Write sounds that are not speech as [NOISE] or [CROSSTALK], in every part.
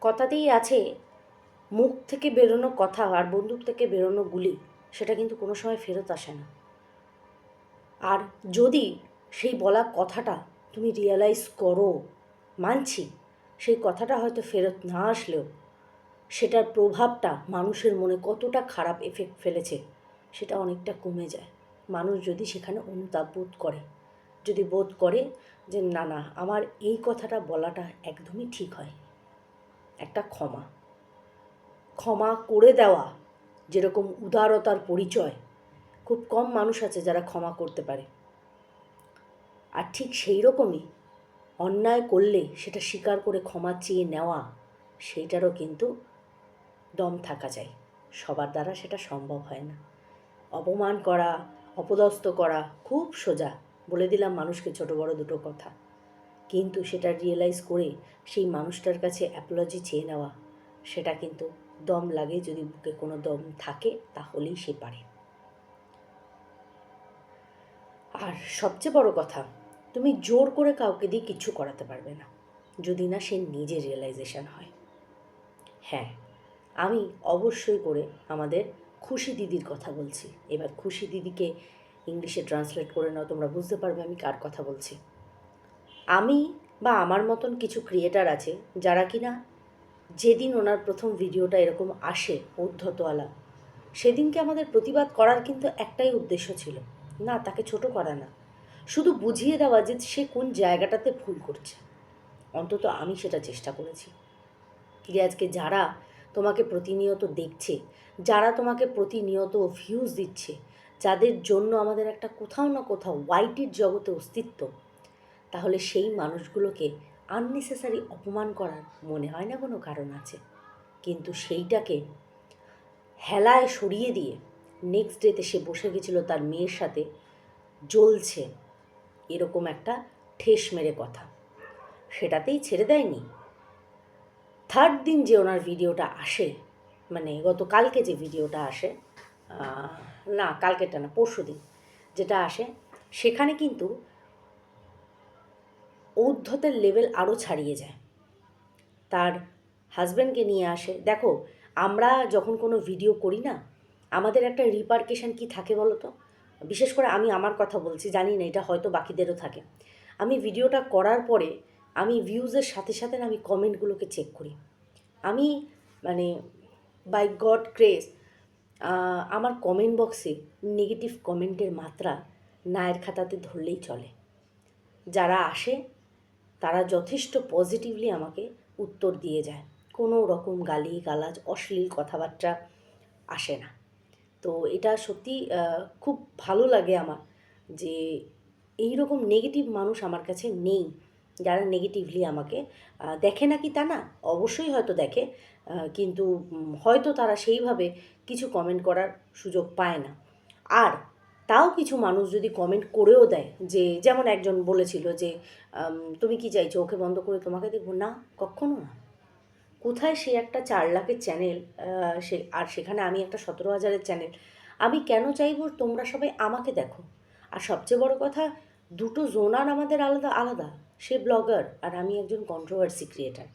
কথাতেই আছে, মুখ থেকে বেরোনো কথা আর বন্দুক থেকে বেরোনো গুলি, সেটা কিন্তু কোনো সময় ফেরত আসে না। আর যদি সেই বলা কথাটা তুমি রিয়েলাইজ করো, মানছি, সেই কথাটা হয়তো ফেরত না আসলেও সেটার প্রভাবটা মানুষের মনে কতটা খারাপ এফেক্ট ফেলেছে, সেটা অনেকটা কমে যায়। মানুষ যদি সেখানে অনুতাপ বোধ করে, যদি বোধ করে যে না না, আমার এই কথাটা বলাটা একদমই ঠিক হয়। একটা ক্ষমা। ক্ষমা করে দেওয়া যেরকম উদারতার পরিচয়, খুব কম মানুষ আছে যারা ক্ষমা করতে পারে। আর ঠিক সেই রকমই অন্যায় করলে সেটা স্বীকার করে ক্ষমা চেয়ে নেওয়া, সেইটারও কিন্তু দম থাকা যায়। সবার দ্বারা সেটা সম্ভব হয় না। অপমান করা, অপদস্থ করা খুব সোজা। বলে দিলাম মানুষকে ছোট বড় দুটো কথা। কিন্তু সেটা রিয়েলাইজ করে সেই মানুষটার কাছে অ্যাপোলজি চেয়ে নেওয়া। সেটা কিন্তু দম লাগে যদি বুকে কোনো দম থাকে তাহলেই সে পারে। আর সবচেয়ে বড় কথা, তুমি জোর করে কাউকে দিয়ে কিচ্ছু করাতে পারবে না, যদি না সে নিজে রিয়েলাইজেশন হয়। হ্যাঁ আমি অবশ্যই করে আমাদের খুশি দিদির কথা বলছি। এবার খুশি দিদিকে ইংলিশে ট্রান্সলেট করে নাও, তোমরা বুঝতে পারবে আমি কার কথা বলছি। আমি বা আমার মতন কিছু ক্রিয়েটার আছে যারা কিনা যেদিন ওনার প্রথম ভিডিওটা এরকম আসে ঔদ্ধতওয়ালা সেদিনকে আমাদের প্রতিবাদ করার কিন্তু একটাই উদ্দেশ্য ছিল। না, তাকে ছোট করা না। শুধু বুঝিয়ে দেওয়া যে সে কোন জায়গাটাতে ভুল করছে। অন্তত আমি সেটা চেষ্টা করেছি। যে আজকে যারা তোমাকে প্রতিনিয়ত দেখছে, যারা তোমাকে প্রতিনিয়ত ভিউজ দিচ্ছে, যাদের জন্য আমাদের একটা কোথাও না কোথাও ওয়াইটির জগতে অস্তিত্ব তাহলে সেই মানুষগুলোকে আননেসেসারি অপমান করার মনে হয় না কোনো কারণ আছে? কিন্তু সেইটাকে হেলায় সরিয়ে দিয়ে নেক্সট ডেতে সে বসে গেছিল তার মেয়ের সাথে, জ্বলছে এরকম একটা ঠেস মেরে কথা। সেটাতেই ছেড়ে দেয়নি। থার্ড দিন যে ওনার ভিডিওটা আসে মানে গতকালকে যে ভিডিওটা আসে না কালকেটা না পরশু দিন যেটা আসে, সেখানে কিন্তু ঔদ্ধতের লেভেল আরও ছাড়িয়ে যায়। তার হাজব্যান্ডকে নিয়ে আসে। দেখো, আমরা যখন কোনো ভিডিও করি না, আমাদের একটা রিপার্কেশন কি থাকে বলো তো? বিশেষ করে আমি আমার কথা বলছি, জানি না, এটা হয়তো বাকিদেরও থাকে। আমি ভিডিওটা করার পরে আমি ভিউজের সাথে সাথে না আমি কমেন্টগুলোকে চেক করি। আমি মানে বাই গড ক্রেজ আমার কমেন্ট বক্সে নেগেটিভ কমেন্টের মাত্রা নায়ের খাতাতে ধরলেই চলে। যারা আসে তারা যথেষ্ট পজিটিভলি আমাকে উত্তর দিয়ে যায়। কোনো রকম গালি গালাজ অশ্লীল কথাবার্তা আসে না। তো এটা সত্যি খুব ভালো লাগে আমার যে এই রকম নেগেটিভ মানুষ আমার কাছে নেই, যারা নেগেটিভলি আমাকে দেখে নাকি তা না, অবশ্যই হয়তো দেখে কিন্তু হয়তো তারা সেইভাবে কিছু কমেন্ট করার সুযোগ পায় না। আর তাও কিছু মানুষ যদি কমেন্ট করেও দেয় যে, যেমন একজন বলেছিল যে তুমি কি চাইছো ওকে বন্ধ করে তোমাকে দেখব? না, কখনো না। কোথায় সে একটা চার লাখের চ্যানেল সে, আর সেখানে আমি একটা সতেরো হাজারের চ্যানেল আমি কেন চাইব তোমরা সবাই আমাকে দেখো। আর সবচেয়ে বড় কথা, দুটো জোনার আমাদের আলাদা আলাদা। সে ব্লগার আর আমি একজন কন্ট্রোভার্সি ক্রিয়েটার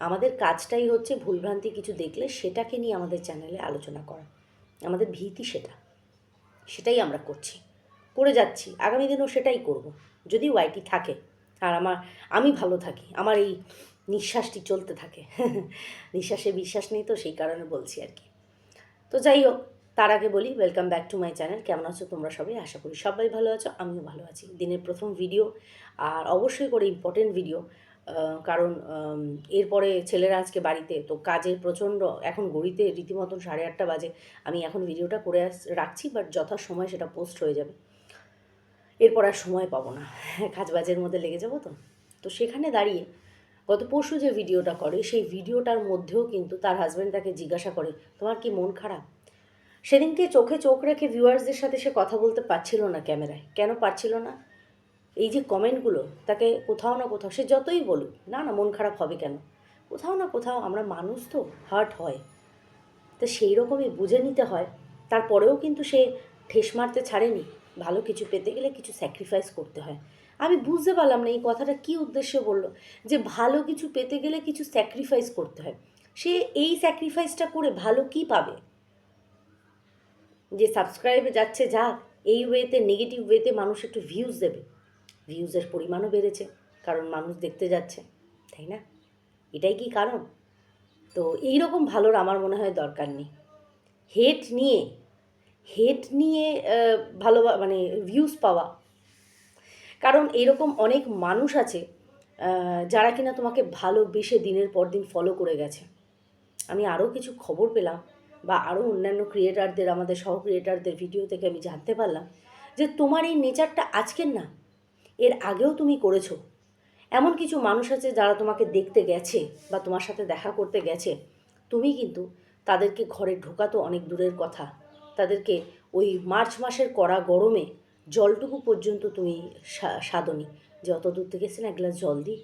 আমাদের কাজটাই হচ্ছে ভুলভ্রান্তি কিছু দেখলে সেটাকে নিয়ে আমাদের চ্যানেলে আলোচনা করা। আমাদের ভীতি সেটা। সেটাই আমরা করছি। করে যাচ্ছি। আগামী দিনেও সেটাই করব। যদি ওয়াইটি থাকে, আর আমার, আমি ভালো থাকি, আমার এই নিঃশ্বাসটি চলতে থাকে। [LAUGHS] নিঃশ্বাসে বিশ্বাস নেই তো, সেই কারণে বলছি আর কি। তো যাই হোক, তার আগে বলি welcome back to my channel কেমন আছো তোমরা সবাই? আশা করি সবাই ভালো আছো, আমিও ভালো আছি। দিনের প্রথম ভিডিও আর অবশ্যই করে ইম্পর্টেন্ট ভিডিও কারণ এরপরে ছেলেরা আজকে বাড়িতে, তো কাজের প্রচণ্ড, এখন গড়িতে রীতিমতন সাড়ে আটটা বাজে, আমি এখন ভিডিওটা করে আস, রাখছি বাট যথাসময় সেটা পোস্ট হয়ে যাবে। এরপর আর সময় পাবো না, [LAUGHS] কাজ বাজের মধ্যে লেগে যাব তো। তো সেখানে দাঁড়িয়ে, গত পরশু যে ভিডিওটা করে, সেই ভিডিওটার মধ্যেও কিন্তু তার হাজব্যান্ড তাকে জিজ্ঞাসা করে, তোমার কি মন খারাপ? সেদিনকে চোখে চোখ রেখে ভিউয়ার্সদের সাথে সে কথা বলতে পারছিল না ক্যামেরায়। কেন পারছিল না? এই যে কমেন্টগুলো, তাকে কোথাও না কোথাও, সে যতই বলুক, না না, মন খারাপ হবে কেন? কোথাও না কোথাও আমরা মানুষ তো, হার্ট হয়। তো সেই রকমই বুঝে নিতে হয়। তারপরেও কিন্তু সে ঠেস মারতে ছাড়েনি। ভালো কিছু পেতে গেলে কিছু স্যাক্রিফাইস করতে হয়। আমি বুঝতে পারলাম না এই কথাটা কী উদ্দেশ্যে বলল, যে ভালো কিছু পেতে গেলে কিছু স্যাক্রিফাইস করতে হয়। সে এই স্যাক্রিফাইসটা করে ভালো কি পাবে? যে সাবস্ক্রাইবে যাচ্ছে, যাক, এই ওয়েতে নেগেটিভ ওয়েতে মানুষ একটু ভিউজ দেবে। ভিউজের পরিমাণও বেড়েছে, কারণ মানুষ দেখতে যাচ্ছে, তাই না? এটাই কি কারণ? তো এই রকম ভালোর আমার মনে হয় দরকার নেই। হেট নিয়ে হেট নিয়ে ভালো মানে ভিউজ পাওয়া। কারণ এরকম অনেক মানুষ আছে যারা কিনা তোমাকে ভালোবেসে দিনের পর দিন ফলো করে গেছে। আমি আরও কিছু খবর পেলাম, বা আরও অন্যান্য ক্রিয়েটারদের আমাদের সহ ক্রিয়েটারদের ভিডিও থেকে আমি জানতে পারলাম যে তোমার এই নেচারটা আজকের না এর আগেও তুমি করেছ। এমন কিছু মানুষ আছে যারা তোমাকে দেখতে গেছে বা তোমার সাথে দেখা করতে গেছে। তুমি কিন্তু তাদেরকে ঘরে ঢোকাতো অনেক দূরের কথা। তাদেরকে ওই মার্চ মাসের কড়া গরমে জলটুকু পর্যন্ত তুমি সাধনি। যে অত দূর থেকে এসে না এক গ্লাস জল দিই।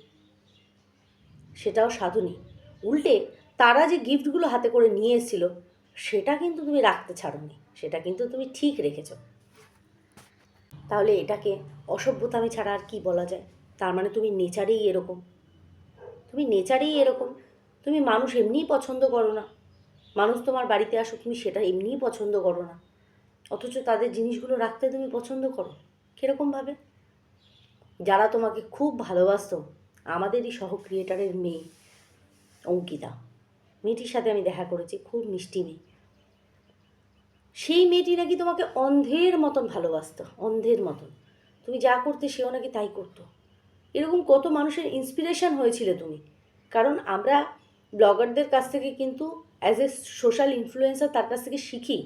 সেটাও সাধনি। উল্টে তারা যে গিফটগুলো হাতে করে নিয়ে এসেছিল, সেটা কিন্তু তুমি রাখতে ছাড়োনি। সেটা কিন্তু তুমি ঠিক রেখেছো। তাহলে এটাকে অসভ্যতামি ছাড়া আর কি বলা যায়? তার মানে তুমি নেচারেই এরকম। তুমি নেচারেই এরকম। তুমি মানুষ এমনিই পছন্দ করো না। মানুষ তোমার বাড়িতে আসো তুমি সেটা এমনিই পছন্দ করো না। অথচ তাদের জিনিসগুলো রাখতে তুমি পছন্দ করো। কীরকমভাবে যারা তোমাকে খুব ভালোবাসত, আমাদেরই সহ ক্রিয়েটারের মেয়ে অঙ্কিতা। মেয়েটির সাথে আমি দেখা করেছি, খুব মিষ্টি মেয়ে। সেই মেয়েটি নাকি তোমাকে অন্ধের মতন ভালোবাসত, অন্ধের মতন। তুমি যা করতে সেও নাকি তাই করতো। এরকম কত মানুষের ইন্সপিরেশন হয়েছিলে তুমি। কারণ আমরা ব্লগারদের কাছ থেকে কিন্তু অ্যাজ এ সোশ্যাল ইনফ্লুয়েন্সার তার কাছ থেকে শিখি,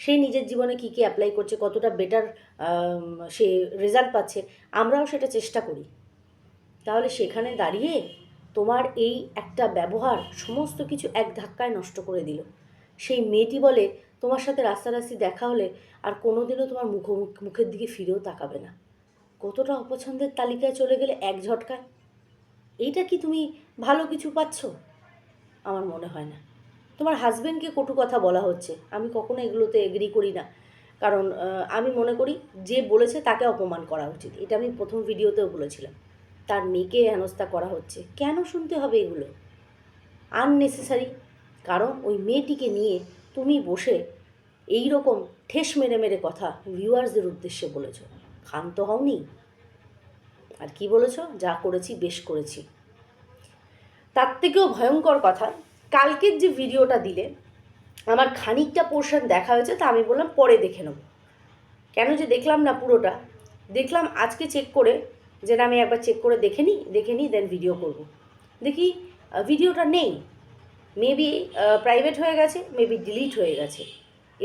সে নিজের জীবনে কী কী অ্যাপ্লাই করছে, কতটা বেটার সে রেজাল্ট পাচ্ছে, আমরাও সেটা চেষ্টা করি। তাহলে সেখানে দাঁড়িয়ে তোমার এই একটা ব্যবহার সমস্ত কিছু এক ধাক্কায় নষ্ট করে দিল। সেই মেয়েটি বলে তোমার সাথে রাস্তারাস্তি দেখা হলে আর কোনোদিনও তোমার মুখ মুখের দিকে ফিরেও তাকাবে না। কতটা অপছন্দের তালিকায় চলে গেলে এক ঝটকায়? এইটা কি তুমি ভালো কিছু পাচ্ছ? আমার মনে হয় না। তোমার হাজব্যান্ডকে কটু কথা বলা হচ্ছে। আমি কখনো এগুলোতে এগ্রি করি না। কারণ আমি মনে করি যে বলেছে তাকে অপমান করা উচিত। এটা আমি প্রথম ভিডিওতেও বলেছিলাম। তার মেয়েকে হেনস্থা করা হচ্ছে। কেন শুনতে হবে এগুলো? আননেসেসারি কারণ ওই মেয়েটিকে নিয়ে তুমি বসে এই রকম ঠেস মেরে মেরে কথা ভিউয়ার্সদের উদ্দেশ্যে বলেছ। ক্ষান্ত হওনি? আর কি বলেছ? যা করেছি, বেশ করেছি। তার থেকেও ভয়ঙ্কর কথা, কালকের যে ভিডিওটা দিলে, আমার খানিকটা পোর্শন দেখা হয়েছে, তা আমি বললাম পরে দেখে নেব। কেন যে দেখলাম না পুরোটা? দেখলাম আজকে চেক করে, যেটা আমি একবার চেক করে দেখে নিই দেখে নিই দেন ভিডিও করব। দেখি ভিডিওটা নেই। মেবি প্রাইভেট হয়ে গেছে মেবি ডিলিট হয়ে গেছে।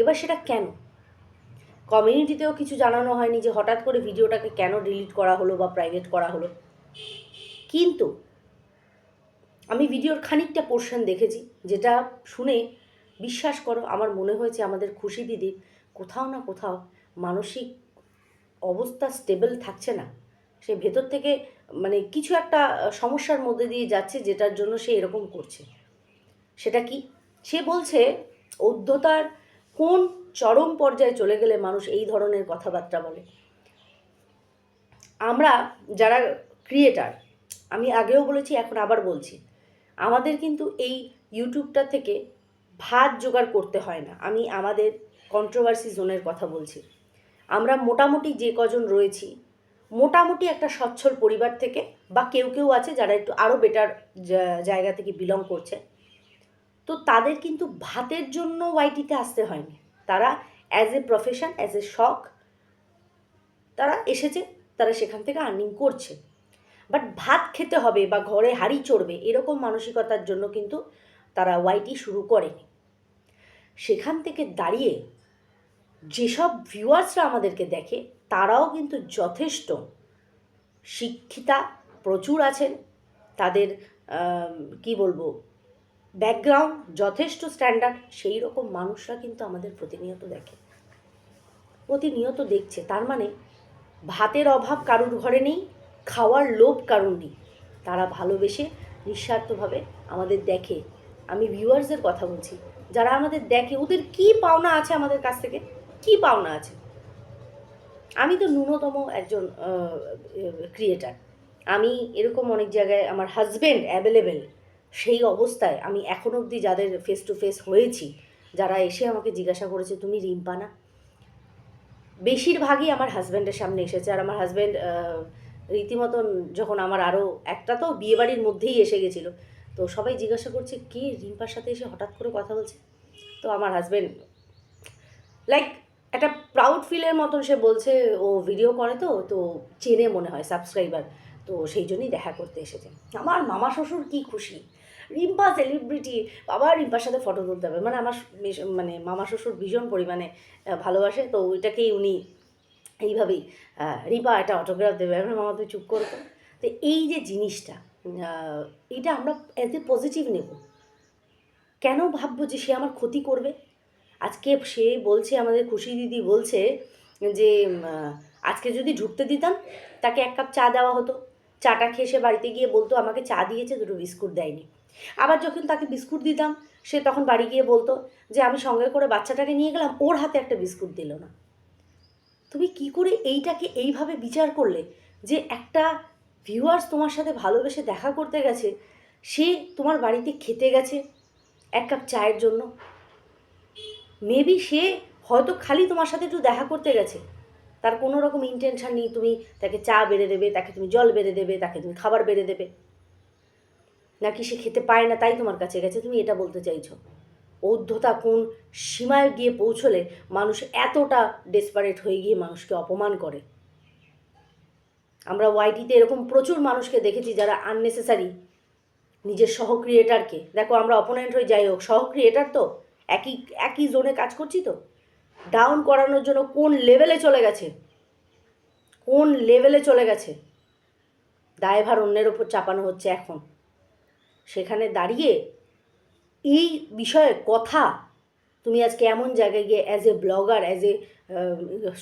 এবার সেটা কেন? কমিউনিটিতেও কিছু জানানো হয়নি যে হঠাৎ করে ভিডিওটাকে কেন ডিলিট করা হলো বা প্রাইভেট করা হলো। কিন্তু আমি ভিডিওর খানিকটা পোর্শন দেখেছি, যেটা শুনে বিশ্বাস করো আমার মনে হয়েছে আমাদের খুশি দিদির কোথাও না কোথাও মানসিক অবস্থা স্টেবল থাকছে না। সে ভেতর থেকে মানে কিছু একটা সমস্যার মধ্যে দিয়ে যাচ্ছে যেটার জন্য সে এরকম করছে। সেটা কি? সে বলছে অধ্যতার কোন চরম পর্যায়ে চলে গেলে মানুষ এই ধরনের কথাবার্তা বলে? আমরা যারা ক্রিয়েটার আমি আগেও বলেছি, এখন আবার বলছি, আমাদের কিন্তু এই ইউটিউবটা থেকে ভাত জোগাড় করতে হয় না। আমি আমাদের কন্ট্রোভার্সি জোনের কথা বলছি। আমরা মোটামুটি যে কজন রয়েছি, মোটামুটি একটা সচ্ছল পরিবার থেকে বা কেউ কেউ আছে যারা একটু আরও বেটার জায়গা থেকে বিলং করছে। তো তাদের কিন্তু ভাতের জন্য ওয়াইটিতে আসতে হয়নি। তারা as a profession as a শখ, তারা এসেছে, তারা সেখান থেকে আর্নিং করছে। বাট ভাত খেতে হবে বা ঘরে হাড়ি চড়বে, এরকম মানসিকতার জন্য কিন্তু তারা ওয়াইটি শুরু করেনি। সেখান থেকে দাঁড়িয়ে যেসব ভিউয়ার্সরা আমাদেরকে দেখে, তারাও কিন্তু যথেষ্ট শিক্ষিতা, প্রচুর আছেন। তাদের কি বলব ব্যাকগ্রাউন্ড যথেষ্ট স্ট্যান্ডার্ড, সেই রকম মানুষরা কিন্তু আমাদের প্রতিনিয়ত দেখে। প্রতিনিয়ত দেখছে। তার মানে ভাতের অভাব কারুর ঘরে নেই, খাওয়ার লোভ কারুর নেই। তারা ভালোবেসে নিঃস্বার্থভাবে আমাদের দেখে। আমি ভিউয়ার্সদের কথা বলছি, যারা আমাদের দেখে, ওদের কি পাওনা আছে আমাদের কাছ থেকে? কি পাওনা আছে? আমি তো ন্যূনতম একজন ক্রিয়েটার আমি এরকম অনেক জায়গায় আমার হাজব্যান্ড অ্যাভেলেবেল সেই অবস্থায় আমি এখন অবধি যাদের ফেস টু ফেস হয়েছি, যারা এসে আমাকে জিজ্ঞাসা করেছে, তুমি রিম্পা না? বেশিরভাগই আমার হাজব্যান্ডের সামনে এসেছে। আর আমার হাজব্যান্ড রীতিমতন যখন আমার আরও একটা তো বিয়েবাড়ির মধ্যেই এসে গেছিল। তো সবাই জিজ্ঞাসা করছে, কে রিম্পার সাথে এসে হঠাৎ করে কথা বলছে? তো আমার হাজব্যান্ড লাইক একটা প্রাউড ফিলের মতন সে বলছে, ও ভিডিও করে তো তো চেনে মনে হয় সাবস্ক্রাইবার তো সেই জন্যই দেখা করতে এসেছে। আমার মামা শ্বশুর কি খুশি? রিম্পা সেলিব্রিটি বাবা রিম্পার সাথে ফটো তুলতে হবে। মানে আমার মানে মামা শ্বশুর ভীষণ পরিমাণে ভালোবাসে। তো ওইটাকেই উনি এইভাবেই রিম্পা একটা অটোগ্রাফ দেবে। আমি মামা তুই চুপ করতো তো। এই যে জিনিসটা এটা আমরা অ্যাজ এ পজিটিভ নেব। কেন ভাববো যে সে আমার ক্ষতি করবে? আজকে সে বলছে, আমাদের খুশি দিদি বলছে যে আজকে যদি ঢুকতে দিতাম, তাকে এক কাপ চা দেওয়া হতো। চাটা খেয়ে সে বাড়িতে গিয়ে বলতো, আমাকে চা দিয়েছে, দুটো বিস্কুট দেয়নি। আবার যখন তাকে বিস্কুট দিতাম, সে তখন বাড়ি গিয়ে বলতো যে, আমি সঙ্গে করে বাচ্চাটাকে নিয়ে গেলাম, ওর হাতে একটা বিস্কুট দিল না। তুমি কি করে এইটাকে এইভাবে বিচার করলে যে একটা ভিউয়ার্স তোমার সাথে ভালোবেসে দেখা করতে গেছে, সে তোমার বাড়িতে খেতে গেছে এক কাপ চায়ের জন্য? মেবি সে হয়তো খালি তোমার সাথে একটু দেখা করতে গেছে। তার কোনো রকম ইন্টেনশন নেই, তুমি তাকে চা বেড়ে দেবে, তাকে তুমি জল বেড়ে দেবে, তাকে তুমি খাবার বেড়ে দেবে। নাকি সে খেতে পায় না, তাই তোমার কাছে গেছে? তুমি এটা বলতে চাইছো। ঔদ্ধতা কোন সীমায় গিয়ে পৌঁছলে মানুষ এতটা ডেসপারেট হয়ে গিয়ে মানুষকে অপমান করে? আমরা ওয়াইটিতে এরকম প্রচুর মানুষকে দেখেছি যারা আননেসেসারি নিজের সহ ক্রিয়েটারকে দেখো, আমরা অপোনেন্ট হয়ে যাই হোক সহ ক্রিয়েটার তো? একই একই জোনে কাজ করছি তো? ডাউন করানোর জন্য কোন লেভেলে চলে গেছে? কোন লেভেলে চলে গেছে? দায়ভার অন্যের ওপর চাপানো হচ্ছে এখন। সেখানে দাঁড়িয়ে এই বিষয়ে কথা, তুমি আজকে এমন জায়গায় গিয়ে as a blogger as a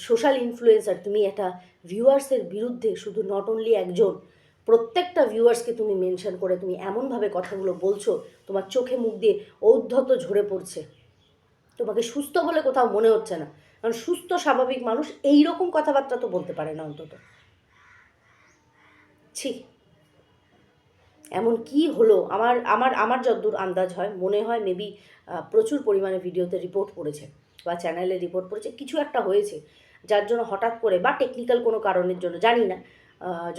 social influencer তুমি একটা ভিউয়ার্সের বিরুদ্ধে শুধু নট অনলি একজন, প্রত্যেকটা ভিউয়ার্সকে তুমি মেনশন করে তুমি এমনভাবে কথাগুলো বলছো, তোমার চোখে মুখ দিয়ে ঔদ্ধত ঝরে পড়ছে। তোমাকে সুস্থ বলে কোথাও মনে হচ্ছে না। কারণ সুস্থ, স্বাভাবিক মানুষ এই রকম কথাবার্তা তো বলতে পারে না অন্তত। ছি। এমন কি হলো? আমার আমার আমার যতদূর আন্দাজ হয়, মনে হয় মেবি প্রচুর পরিমাণে ভিডিওতে রিপোর্ট পড়েছে বা চ্যানেলে রিপোর্ট পড়েছে, কিছু একটা হয়েছে, যার জন্য হঠাৎ করে বা টেকনিক্যাল কোনো কারণের জন্য, জানি না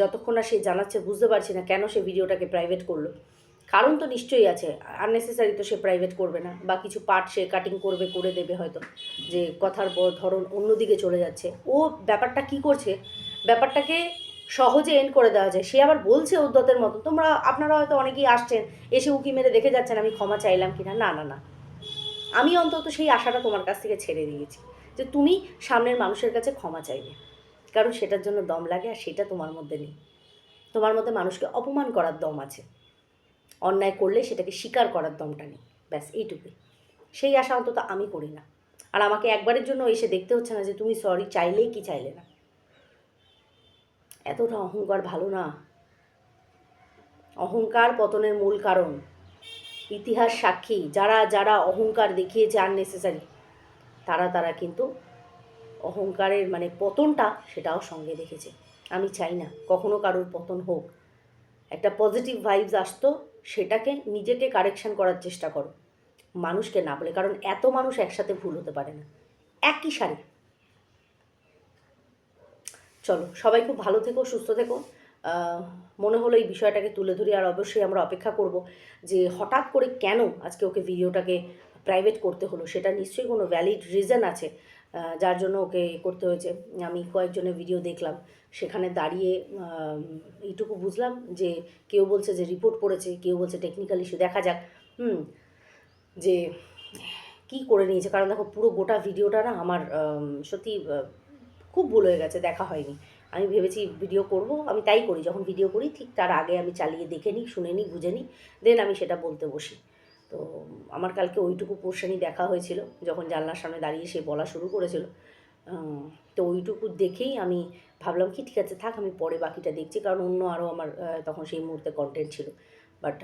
যতক্ষণ না সে জানাচ্ছে বুঝতে পারছি না কেন সে ভিডিওটাকে প্রাইভেট করল। কারণ তো নিশ্চয়ই আছে আননেসেসারি তো সে প্রাইভেট করবে না, বা কিছু পার্ট সে কাটিং করবে, করে দেবে হয়তো, যে কথার ধরন অন্যদিকে চলে যাচ্ছে। ও ব্যাপারটা কি করছে? ব্যাপারটাকে সহজে এন্ড করে দেওয়া যায়। সে আবার বলছে উদ্যতের মতো তোমরা, আপনারা হয়তো অনেকেই আসছেন, এসে উকি মেরে দেখে যাচ্ছেন আমি ক্ষমা চাইলাম কিনা? না না না। আমি অন্তত সেই আশাটা তোমার কাছ থেকে ছেড়ে দিয়েছি, যে তুমি সামনের মানুষের কাছে ক্ষমা চাইবে। কারণ সেটার জন্য দম লাগে আর সেটা তোমার মধ্যে নেই। তোমার মধ্যে মানুষকে অপমান করার দম আছে। অন্যায় করলে সেটাকে স্বীকার করার দমটা নেই। ব্যাস, এইটুকুই। সেই আশা অন্তত আমি করি না। আর আমাকে একবারের জন্য এসে দেখতে হচ্ছে না যে তুমি সরি চাইলেই কি চাইলে না। এতটা অহংকার ভালো না। অহংকার পতনের মূল কারণ ইতিহাস সাক্ষী। যারা যারা অহংকার দেখিয়েছে আননেসেসারি তারা তারা কিন্তু অহংকারের মানে পতনটা সেটাও সঙ্গে দেখেছে। আমি চাই না কখনো কারোর পতন হোক। একটা পজিটিভ ভাইবস আসতো সেটাকে নিজেকে কারেকশন করার চেষ্টা করো। মানুষকে না বলে, কারণ এত মানুষ একসাথে ভুল হতে পারে না। একই সারি। চলো, সবাই খুব ভালো থেকো, সুস্থ থেকো। মনে হলো এই বিষয়টাকে তুলে ধরি, আর অবশ্যই আমরা অপেক্ষা করব যে হঠাৎ করে কেন আজকে ওকে ভিডিওটাকে প্রাইভেট করতে হলো, সেটা নিশ্চয়ই কোনো ভ্যালিড রিজন আছে। যার জন্য ওকে করতে হয়েছে। আমি কয়েকজনের ভিডিও দেখলাম। সেখানে দাঁড়িয়ে এইটুকু বুঝলাম যে কেউ বলছে যে রিপোর্ট পড়েছে কেউ বলছে টেকনিক্যাল ইস্যু দেখা যাক হুম যে কি করে নিয়েছে। কারণ দেখো পুরো গোটা ভিডিওটা না আমার আম, সত্যি খুব ভুল হয়ে গেছে দেখা হয়নি। আমি ভেবেছি ভিডিও করব আমি তাই করি। যখন ভিডিও করি ঠিক তার আগে আমি চালিয়ে দেখে নিই শুনে নিই বুঝে নিই দেন আমি সেটা বলতে বসি। তো আমার কালকে ওইটুকু পোর্শনই দেখা হয়েছিল, যখন জানলার সামনে দাঁড়িয়ে সে বলা শুরু করেছিল। তো ওইটুকু দেখেই আমি ভাবলাম কি ঠিক আছে, থাক আমি পরে বাকিটা দেখছি, কারণ অন্য আরও আমার তখন সেই মুহূর্তে কন্টেন্ট ছিল। বাট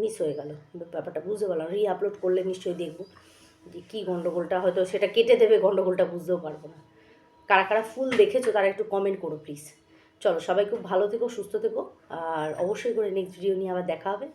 মিস হয়ে গেল। ব্যাপারটা বুঝতে পারলাম রি আপলোড করলে নিশ্চয়ই দেখব যে কী গণ্ডগোলটা হয়তো সেটা কেটে দেবে গণ্ডগোলটা বুঝতেও পারব না। কারা কারা ফুল দেখেছ, তারা একটু কমেন্ট করো প্লিজ চলো, সবাই খুব ভালো থেকো, সুস্থ থেকো, আর অবশ্যই করে নেক্সট ভিডিও নিয়ে আবার দেখা হবে।